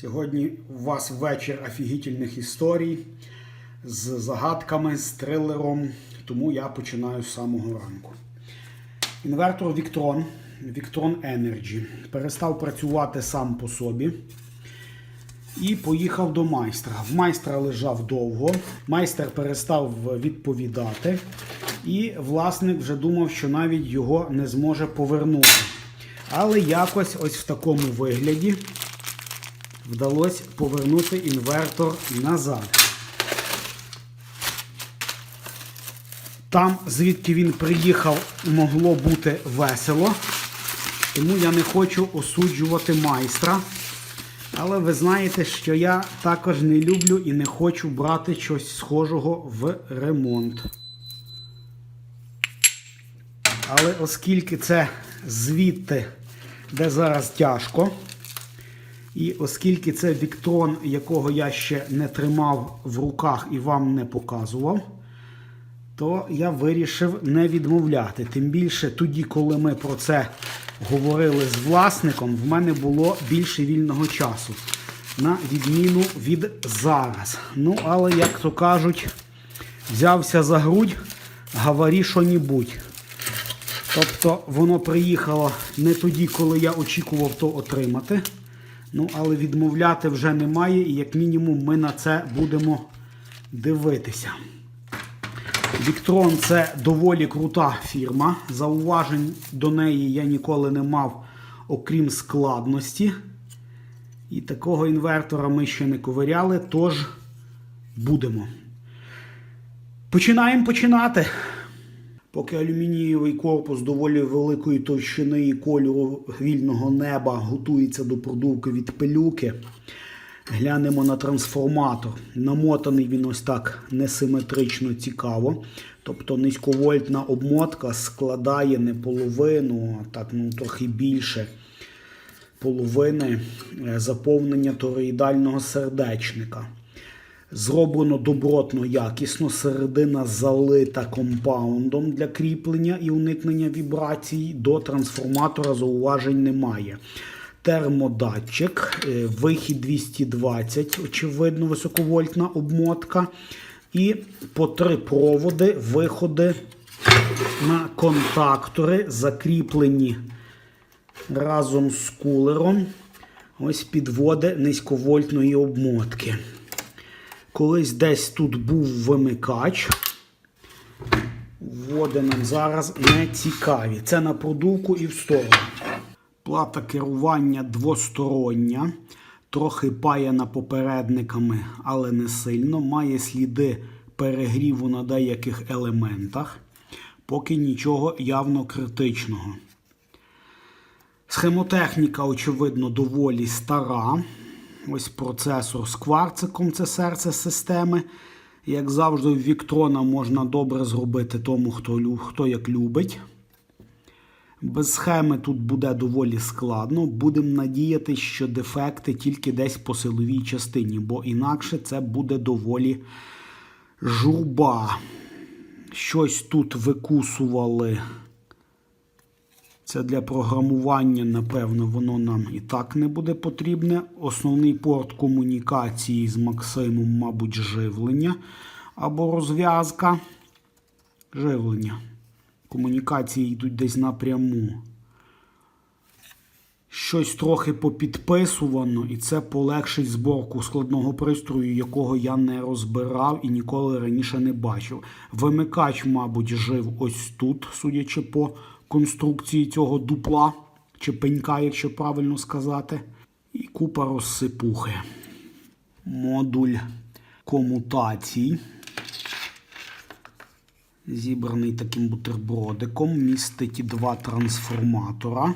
Сьогодні у вас вечір офігітельних історій з загадками, з трилером, тому я починаю з самого ранку. Інвертор Victron, Victron Energy перестав працювати сам по собі і поїхав до майстра. В майстра лежав довго, майстер перестав відповідати, і власник вже думав, що навіть його не зможе повернути. Але якось ось в такому вигляді вдалося повернути інвертор назад. Там, звідки він приїхав, могло бути весело, тому я не хочу осуджувати майстра. Але ви знаєте, що я також не люблю і не хочу брати щось схожого в ремонт. Але оскільки це звідти, де зараз тяжко, і оскільки це Віктрон, якого я ще не тримав в руках і вам не показував, то я вирішив не відмовляти. Тим більше тоді, коли ми про це говорили з власником, в мене було більше вільного часу. На відміну від зараз. Ну, але, як то кажуть, взявся за грудь, говори що-небудь. Тобто воно приїхало не тоді, коли я очікував то отримати. Ну, але відмовляти вже немає, і як мінімум ми на це будемо дивитися. Віктрон це доволі крута фірма. Зауважень до неї я ніколи не мав, окрім складності. І такого інвертора ми ще не ковиряли, тож будемо. Починаємо починати. Поки алюмінієвий корпус доволі великої товщини і кольору вільного неба готується до продувки від пилюки, глянемо на трансформатор. Намотаний він ось так несиметрично цікаво. Тобто низьковольтна обмотка складає не половину, а так ну, трохи більше половини е, заповнення тороїдального сердечника. Зроблено добротно, якісно, середина залита компаундом для кріплення і уникнення вібрацій. До трансформатора зауважень немає. Термодатчик, е, вихід 220, очевидно, високовольтна обмотка. І по три проводи, виходи на контактори, закріплені разом з кулером. Ось підводи низьковольтної обмотки. Колись десь тут був вимикач. Вводи нам зараз не цікаві. Це на продувку і в сторону. Плата керування двостороння, трохи паяна попередниками, але не сильно. Має сліди перегріву на деяких елементах. Поки нічого явно критичного. Схемотехніка, очевидно, доволі стара. Ось процесор з кварциком це серце системи. Як завжди, в Віктрона можна добре зробити тому, хто, хто як любить. Без схеми тут буде доволі складно. Будемо надіятися, що дефекти тільки десь по силовій частині, бо інакше це буде доволі журба. Щось тут викусували. Це для програмування, напевно, воно нам і так не буде потрібне. Основний порт комунікації з Максимом, мабуть, живлення або розв'язка. Живлення. Комунікації йдуть десь напряму. Щось трохи попідписувано, і це полегшить зборку складного пристрою, якого я не розбирав і ніколи раніше не бачив. Вимикач, мабуть, жив ось тут, судячи по конструкції цього дупла чи пенька, якщо правильно сказати. І купа розсипухи. Модуль комутацій. Зібраний таким бутербродиком. Містить два трансформатора.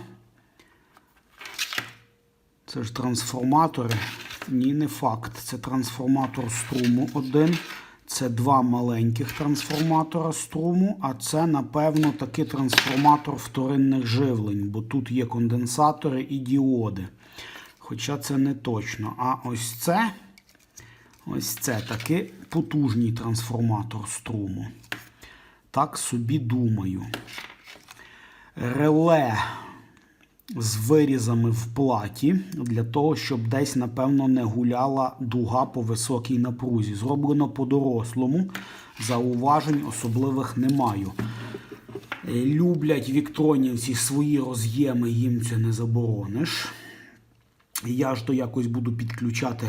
Це ж трансформатори. Ні, не факт. Це трансформатор струму один. Це два маленьких трансформатора струму, а це, напевно, таки трансформатор вторинних живлень, бо тут є конденсатори і діоди. Хоча це не точно. А ось це ось це таки потужний трансформатор струму. Так собі думаю. Реле з вирізами в платі для того, щоб десь, напевно, не гуляла дуга по високій напрузі. Зроблено по-дорослому. Зауважень особливих не маю. Е, Люблять віктронівці свої роз'єми, їм це не заборониш. Я ж то якось буду підключати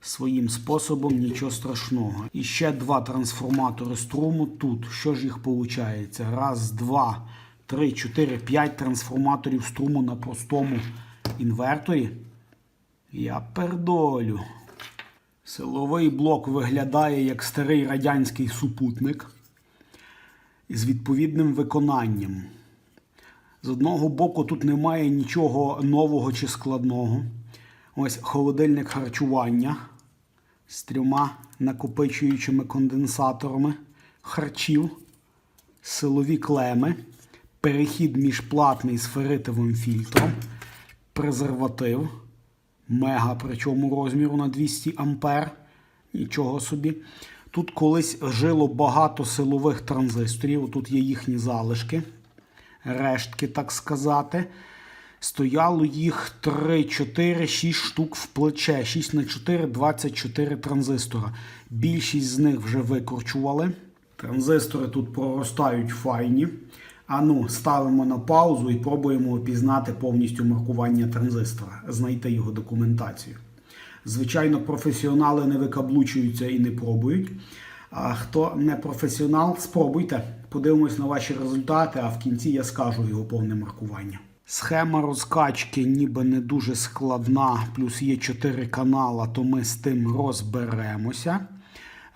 своїм способом, нічого страшного. І ще два трансформатори струму тут. Що ж їх виходить? Раз, два, три, чотири, п'ять трансформаторів струму на простому інверторі. Я пердолю. Силовий блок виглядає як старий радянський супутник з відповідним виконанням. З одного боку, тут немає нічого нового чи складного. Ось холодильник харчування з трьома накопичуючими конденсаторами харчів, силові клеми, перехід міжплатний з феритовим фільтром, презерватив, мега, причому розміру на 200 ампер. Нічого собі. Тут колись жило багато силових транзисторів. Тут є їхні залишки, рештки, так сказати. Стояло їх 3, 4, 6 штук в плече. 6 на 4, 24 транзистора. Більшість з них вже викручували. Транзистори тут проростають файні. А ну, ставимо на паузу і пробуємо опізнати повністю маркування транзистора, знайти його документацію. Звичайно, професіонали не викаблучуються і не пробують. А хто не професіонал, спробуйте. Подивимось на ваші результати, а в кінці я скажу його повне маркування. Схема розкачки ніби не дуже складна, плюс є 4 канала, то ми з тим розберемося.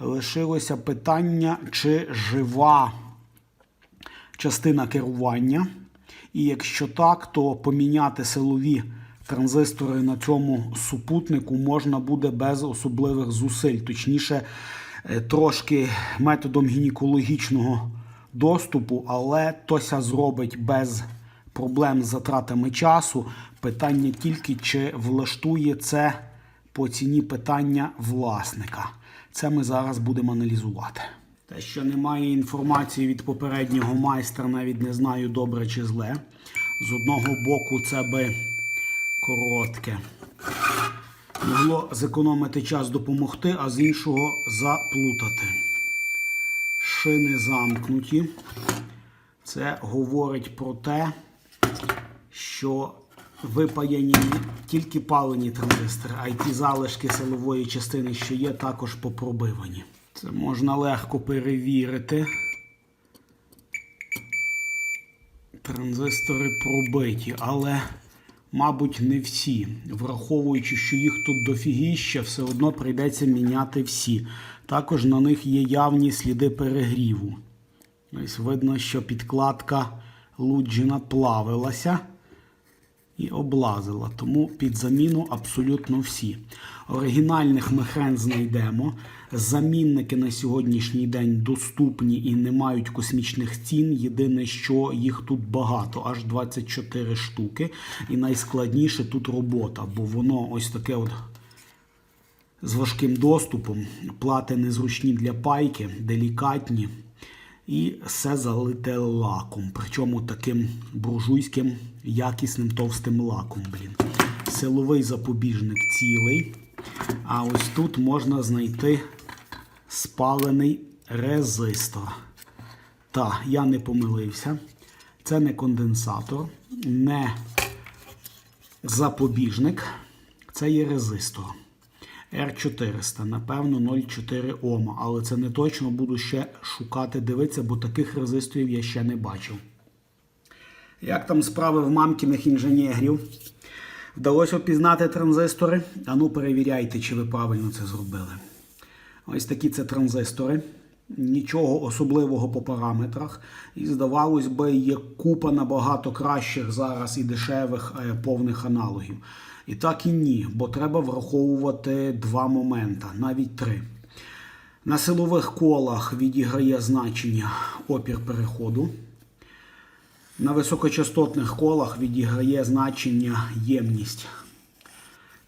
Лишилося питання, чи жива частина керування. І якщо так, то поміняти силові транзистори на цьому супутнику можна буде без особливих зусиль. Точніше, е, трошки методом гінекологічного доступу, але тося зробить без проблем з затратами часу. Питання тільки, чи влаштує це по ціні питання власника. Це ми зараз будемо аналізувати. Те, що немає інформації від попереднього майстра, навіть не знаю добре чи зле. З одного боку, це би коротке. Могло зекономити час допомогти, а з іншого заплутати. Шини замкнуті. Це говорить про те, що випаяні не тільки палені транзистори, а й ті залишки силової частини, що є, також попробивані. Це можна легко перевірити. Транзистори пробиті, але, мабуть, не всі. Враховуючи, що їх тут дофігіща, все одно прийдеться міняти всі. Також на них є явні сліди перегріву. Ось видно, що підкладка луджина плавилася і облазила. Тому під заміну абсолютно всі. Оригінальних ми хрен знайдемо. Замінники на сьогоднішній день доступні і не мають космічних цін. Єдине, що їх тут багато, аж 24 штуки. І найскладніше тут робота, бо воно ось таке от. З важким доступом, плати незручні для пайки, делікатні і все залите лаком. Причому таким буржуйським якісним товстим лаком. блін. Силовий запобіжник цілий. А ось тут можна знайти спалений резистор. Так, я не помилився. Це не конденсатор, не запобіжник, це є резистор. R400, напевно, 0,4 Ома, але це не точно буду ще шукати, дивитися, бо таких резисторів я ще не бачив. Як там справи в мамкіних інженерів? Вдалося впізнати транзистори? Ану, перевіряйте, чи ви правильно це зробили. Ось такі це транзистори. Нічого особливого по параметрах. І здавалось би, є купа набагато кращих зараз і дешевих е, повних аналогів. І так і ні, бо треба враховувати два моменти, навіть три. На силових колах відіграє значення опір переходу. На високочастотних колах відіграє значення ємність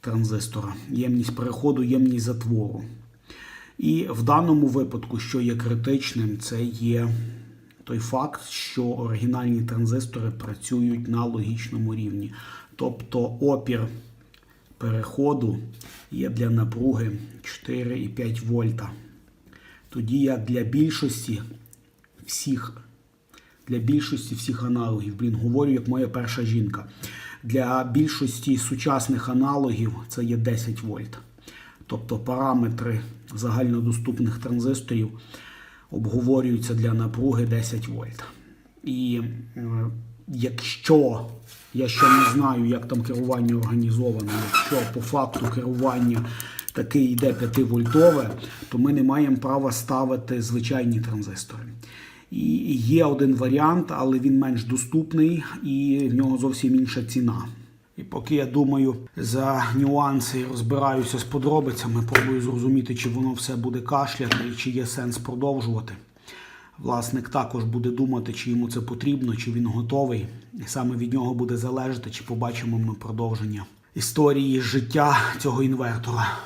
транзистора, ємність переходу, ємність затвору. І в даному випадку, що є критичним, це є той факт, що оригінальні транзистори працюють на логічному рівні. Тобто опір переходу є для напруги 4,5 вольта. Тоді як для більшості всіх для більшості всіх аналогів. Блін, говорю, як моя перша жінка. Для більшості сучасних аналогів це є 10 вольт. Тобто параметри загальнодоступних транзисторів обговорюються для напруги 10 вольт. І е, якщо я ще не знаю, як там керування організоване, якщо по факту керування таке йде 5-вольтове, то ми не маємо права ставити звичайні транзистори. І є один варіант, але він менш доступний і в нього зовсім інша ціна. І поки я думаю за нюанси і розбираюся з подробицями, пробую зрозуміти, чи воно все буде кашляти і чи є сенс продовжувати. Власник також буде думати, чи йому це потрібно, чи він готовий. І саме від нього буде залежати, чи побачимо ми продовження історії життя цього інвертора.